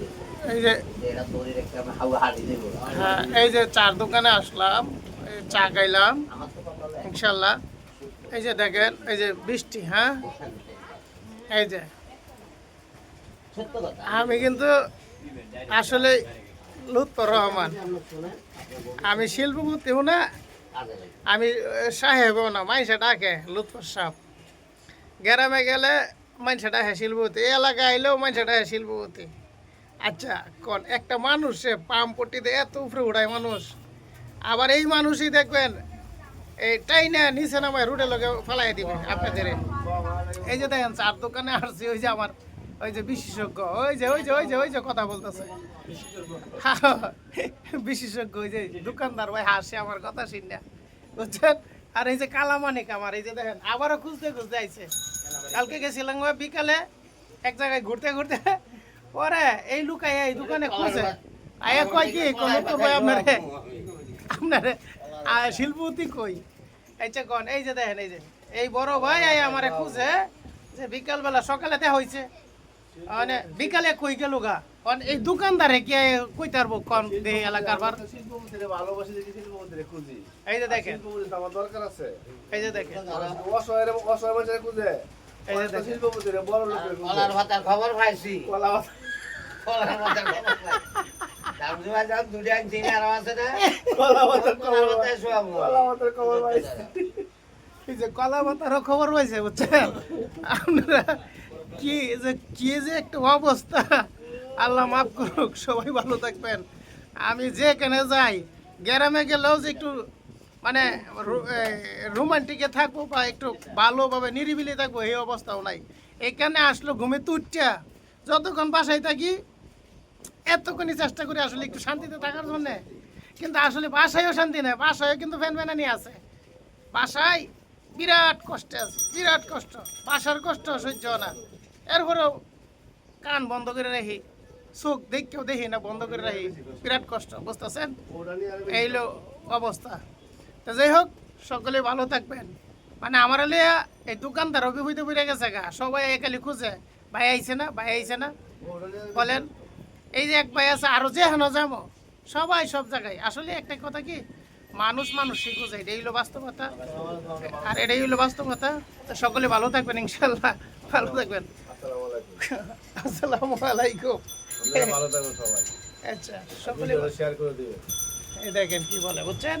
গেছে। এই যে হ্যাঁ এই যে চার দোকানে আসলাম চা খাইলাম ইনশাল্লাহ এই যে দেখেন এই যে বৃষ্টি হ্যাঁ? এই যে। আমি কিন্তু আসলে লুৎফর রহমান। আমি শিল্পপতিও না আগে লাগে। আমি সাহেবও না মাইসে ডাকে লুৎফর সাহেব। গ্রামে গেলে মাইসে ডাকে শিল্পপতি এই এলাকায় আইলেও মাইসে ডাকে শিল্পপতি আচ্ছা কোন? একটা মানুষ সে পাম পট্টিতে এত উপরে উড়ায় মানুষ। আবার এই মানুষই দেখবেন, এই টাইনা নিচে নামায় রুটে লোকে ফেলাই দিবে আপনাদের। এই যে দেখেন, চার দোকানে আসছি, ওই যে আমার, ওই যে বিশেষজ্ঞ, ওই যে ওই যে ওই যে ওই যে কথা বলতেছে। বিশেষজ্ঞ। ওই যে দোকানদার ভাই হাসে আমার কথা শুনে বুঝছেন? আর এই যে কালামানিক আমার, এই যে দেখেন, আবারও খুঁজতে খুঁজতে আইছে। কালকে গেছিলাম বিকালে এক জায়গায় ঘুরতে ঘুরতে। পরে এই লুকাই এই দোকানে খুঁজে। আয়া কয় কি কোন তো ভাই আপনারে আপনারে আহ, শিল্পপতি কই? আচ্ছা কোন এই যে দেখেন এই যে এই বড় ভাই আই আমারে খুঁজে যে বিকালবেলা সকালে দেখা হয়েছে মানে বিকালে কই গেল গা? অন এই দোকানদারে কে কই তারবো কোন দে এলাকার বার? শিল্পপতিরে ভালোবাসি দেখি শিল্পপতিরে খুঁজি। এই যে দেখেন। শিল্পপতি আমার দরকার আছে। এই যে দেখেন। অসহায় অসহায় মানুষের খুঁজে। কলার ভাতার খবর পাইছি। কলা কলার ভাতার খবর কলা পাতার খবর কলা পাতার খবর পাইছি। এই যে কলা পাতারও খবর পাইছে বুঝছেন? আপনারা কি যে কি যে একটা অবস্থা। আল্লাহ মাফ করুক সবাই ভালো থাকবেন। আমি যেখানে যাই গ্রামে গেলেও যে একটু মানে রোমান্টিকে থাকব বা একটু ভালোভাবে নিরিবিলি থাকব, এই অবস্থাও নাই। এখানে আসলো, ঘুমে তুটটা যতক্ষণ বাসায় থাকি, এতক্ষণই চেষ্টা করি আসলে একটু শান্তিতে থাকার জন্য। কিন্তু আসলে বাসায়ও শান্তি নেই, বাসায়ও কিন্তু ফ্যান ফ্যানানি আছে। বাসায় বিরাট কষ্টে আছে, বিরাট কষ্ট। বাসার কষ্ট সহ্য না। এরপরেও কান বন্ধ করে রাখি, চোখ দেখকেও দেখি না, বন্ধ করে রাখি। বিরাট কষ্ট, বুঝতেছেন? ওটা নিয়ে আর এই হলো অবস্থা। তো যাই হোক সকলে ভালো থাকবেন। মানে আমার লিয়া এই দোকানদার অভিভূত পড়ে গেছে গা সবাই একালি খুঁজে ভাই আইছে না ভাই আইছে না। বলেন এই যে এক ভাই আছে আরও যে হেন যাব সবাই সব জায়গায়। আসলে একটা কথা কি মানুষ মানুষ শিখো যায় এটাই হলো বাস্তবতা। আর এটাই হলো বাস্তবতা তো সকলে ভালো থাকবেন ইনশাল্লাহ ভালো থাকবেন। আসসালামু আলাইকুম। ভালো থাকবেন সবাই। আচ্ছা সকলে শেয়ার করে দিবেন। এই দেখেন কি বলে বুঝছেন?